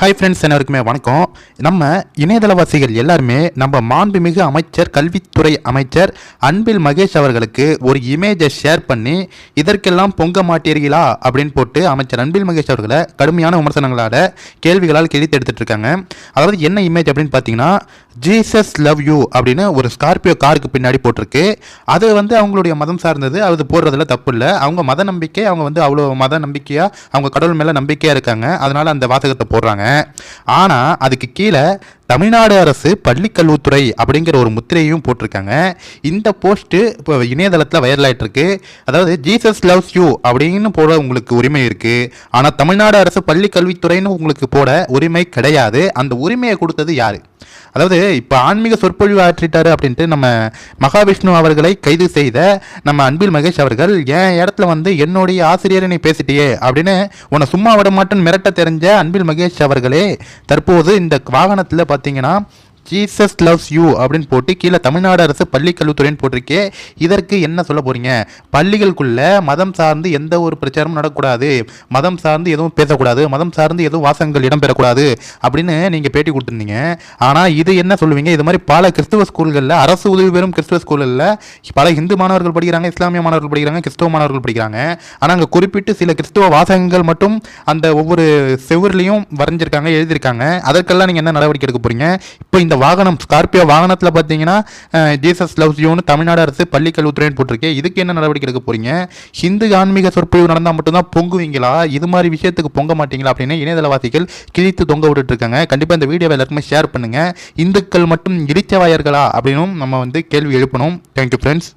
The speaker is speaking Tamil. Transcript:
ஹாய் ஃப்ரெண்ட்ஸ் அனைவருக்குமே வணக்கம். நம்ம இணையதளவாசிகள் எல்லாருமே நம்ம மாண்புமிகு அமைச்சர் கல்வித்துறை அமைச்சர் அன்பில் மகேஷ் அவர்களுக்கு ஒரு இமேஜை ஷேர் பண்ணி இதற்கெல்லாம் பொங்க மாட்டீர்களா? அப்படின்னு போட்டு அமைச்சர் அன்பில் மகேஷ் அவர்களை கடுமையான விமர்சனங்களால் கேள்விகளால் கிழித்து எடுத்துகிட்டு இருக்காங்க. அதாவது என்ன இமேஜ் அப்படின்னு பார்த்தீங்கன்னா ஜீசஸ் லவ் யூ அப்படின்னு ஒரு ஸ்கார்பியோ காருக்கு பின்னாடி போட்டிருக்கு. அது வந்து அவங்களுடைய மதம் சார்ந்தது அது போடுறதுல தப்பு இல்லை. அவங்க மத நம்பிக்கை அவங்க வந்து அவ்வளோ மத நம்பிக்கையாக அவங்க கடவுள் மேலே நம்பிக்கையாக இருக்காங்க. அதனால் அந்த வாசகத்தை போடுறாங்க. ஆனால் அதுக்கு கீழே தமிழ்நாடு அரசு பள்ளிக்கல்வித்துறை அப்படிங்கிற ஒரு முத்திரையும் போட்டிருக்காங்க. இந்த போஸ்ட்டு இப்போ இணையதளத்தில் வைரல் ஆகிட்டுருக்கு அதாவது ஜீசஸ் லவ்ஸ் யூ அப்படின்னு போட உங்களுக்கு உரிமை இருக்குது ஆனால் தமிழ்நாடு அரசு பள்ளி கல்வித்துறைன்னு உங்களுக்கு போட உரிமை கிடையாது. அந்த உரிமையை கொடுத்தது யார்? அதாவது இப்போ ஆன்மீக சொற்பொழிவு ஆற்றிட்டாரு அப்படின்ட்டு நம்ம மகாவிஷ்ணு அவர்களை கைது செய்த நம்ம அன்பில் மகேஷ் அவர்கள் என் இடத்துல வந்து என்னுடைய ஆசிரியரை நீ பேசிட்டியே? அப்படின்னு உன்னை சும்மா விட மாட்டேன்னு மிரட்ட தெரிஞ்ச அன்பில் மகேஷ் அவர்களே தற்போது இந்த வாகனத்தில் பார்த்தீங்கன்னா ஜீசஸ் லவ்ஸ் யூ அப்படின்னு போட்டு கீழே தமிழ்நாடு அரசு பள்ளிக்கல்வித்துறைன்னு போட்டிருக்கே. இதற்கு என்ன சொல்ல போறீங்க? பள்ளிகளுக்குள்ள மதம் சார்ந்து எந்த ஒரு பிரச்சாரமும் நடக்கக்கூடாது. மதம் சார்ந்து எதுவும் பேசக்கூடாது. மதம் சார்ந்து எதுவும் வாசகங்கள் இடம்பெறக்கூடாது அப்படின்னு நீங்கள் பேட்டி கொடுத்துருந்தீங்க. ஆனால் இது என்ன சொல்லுவீங்க? இது மாதிரி பல கிறிஸ்துவ ஸ்கூல்களில் அரசு உதவி பெறும் கிறிஸ்துவ ஸ்கூல்களில் பல இந்து மாணவர்கள் படிக்கிறாங்க இஸ்லாமிய மாணவர்கள் படிக்கிறாங்க கிறிஸ்துவ மாணவர்கள் படிக்கிறாங்க. ஆனால் அங்கே குறிப்பிட்டு சில கிறிஸ்துவ வாசகங்கள் மட்டும் அந்த ஒவ்வொரு செவ்வர்லையும் வரைஞ்சிருக்காங்க எழுதியிருக்காங்க. அதற்கெல்லாம் நீங்கள் என்ன நடவடிக்கை எடுக்க போறீங்க? இப்போ இந்த வாகனம் ஸ்கார்பியோ வாகனத்தில் பார்த்தீங்கன்னா ஜீசஸ் லவ்ஸ் யூன்னு தமிழ்நாடு அரசு பள்ளி கல்வித்துறைன்னு போட்டிருக்கேன் இதுக்கு என்ன நடவடிக்கை எடுக்க போறீங்க? ஹிந்து ஆன்மீக சொற்பொழிவு நடந்தால் மட்டும்தான் பொங்குவீங்களா? இது மாதிரி விஷயத்துக்கு பொங்க மாட்டீங்களா அப்படின்னு இணையதளவாசிகள் கிழித்து தொங்க விட்டுட்டு இருக்காங்க கண்டிப்பாக இந்த வீடியோவை எல்லாருக்குமே ஷேர் பண்ணுங்க. இந்துக்கள் மட்டும் இடிச்சவாயர்களா? அப்படின்னும் நம்ம வந்து கேள்வி எழுப்பணும். Thank you friends